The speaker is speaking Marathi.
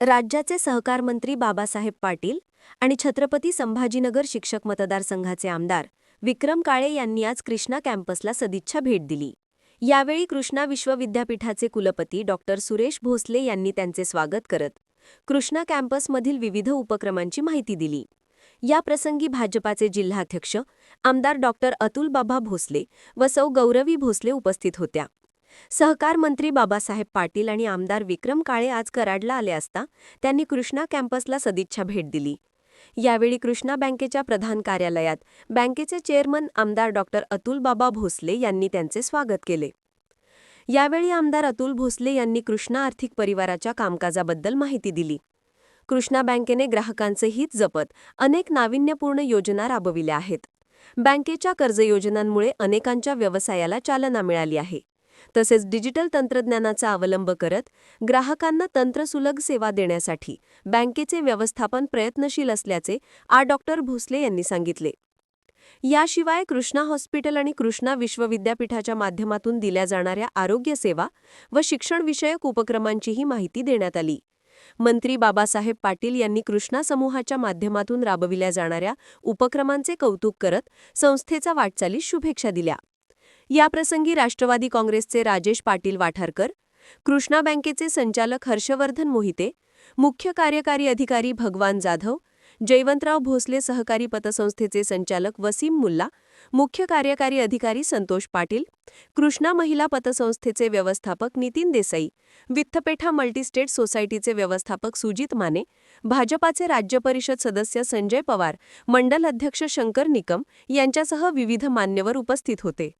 राज्याचे सहकार मंत्री बाबासाहेब पाटील आणि छत्रपती संभाजीनगर शिक्षक मतदारसंघाचे आमदार विक्रम काळे यांनी आज कृष्णा कॅम्पसला सदिच्छा भेट दिली. यावेळी कृष्णा विश्वविद्यापीठाचे कुलपती डॉक्टर सुरेश भोसले यांनी त्यांचे स्वागत करत कृष्णा कॅम्पसमधील विविध उपक्रमांची माहिती दिली. याप्रसंगी भाजपाचे जिल्हाध्यक्ष आमदार डॉक्टर अतुलबाबा भोसले व सौ गौरवी भोसले उपस्थित होत्या. सहकार मंत्री बाबासाहेब पाटील आणि आमदार विक्रम काळे आज कराडला आले असता त्यांनी कृष्णा कॅम्पसला सदिच्छा भेट दिली. यावेळी कृष्णा बँकेच्या प्रधान कार्यालयात बँकेचे चेअरमन आमदार डॉक्टर अतुलबाबा भोसले यांनी त्यांचे स्वागत केले. यावेळी आमदार अतुल भोसले यांनी कृष्णा आर्थिक परिवाराच्या कामकाजाबद्दल माहिती दिली. कृष्णा बँकेने ग्राहकांचे हित जपत अनेक नाविन्यपूर्ण योजना राबविल्या आहेत. बँकेच्या कर्ज योजनांमुळे अनेकांच्या व्यवसायाला चालना मिळाली आहे. तसेच डिजिटल तंत्रज्ञानाचा अवलंब करत ग्राहकांना तंत्रसुलभ सेवा देण्यासाठी बँकेचे व्यवस्थापन प्रयत्नशील असल्याचे आ. डॉक्टर भोसले यांनी सांगितले. याशिवाय कृष्णा हॉस्पिटल आणि कृष्णा विश्वविद्यापीठाच्या माध्यमातून दिल्या जाणाऱ्या आरोग्य सेवा व शिक्षणविषयक उपक्रमांचीही माहिती देण्यात आली. मंत्री बाबासाहेब पाटील यांनी कृष्णा समूहाच्या माध्यमातून राबविल्या जाणाऱ्या उपक्रमांचे कौतुक करत संस्थेचा वाटचालीस शुभेच्छा दिल्या. याप्रसंगी राष्ट्रवादी काँग्रेसचे राजेश पाटील वाठारकर कृष्णा बँकेचे संचालक हर्षवर्धन मोहिते मुख्य कार्यकारी अधिकारी भगवान जाधव जयवंतराव भोसले सहकारी पतसंस्थेचे संचालक वसीम मुल्ला मुख्य कार्यकारी अधिकारी संतोष पाटील कृष्णा महिला पतसंस्थेचे व्यवस्थापक नितीन देसाई वित्तपेठा मल्टीस्टेट सोसायटीचे व्यवस्थापक सुजित माने भाजपाचे राज्य परिषद सदस्य संजय पवार मंडल अध्यक्ष शंकर निकम यांच्यासह विविध मान्यवर उपस्थित होते.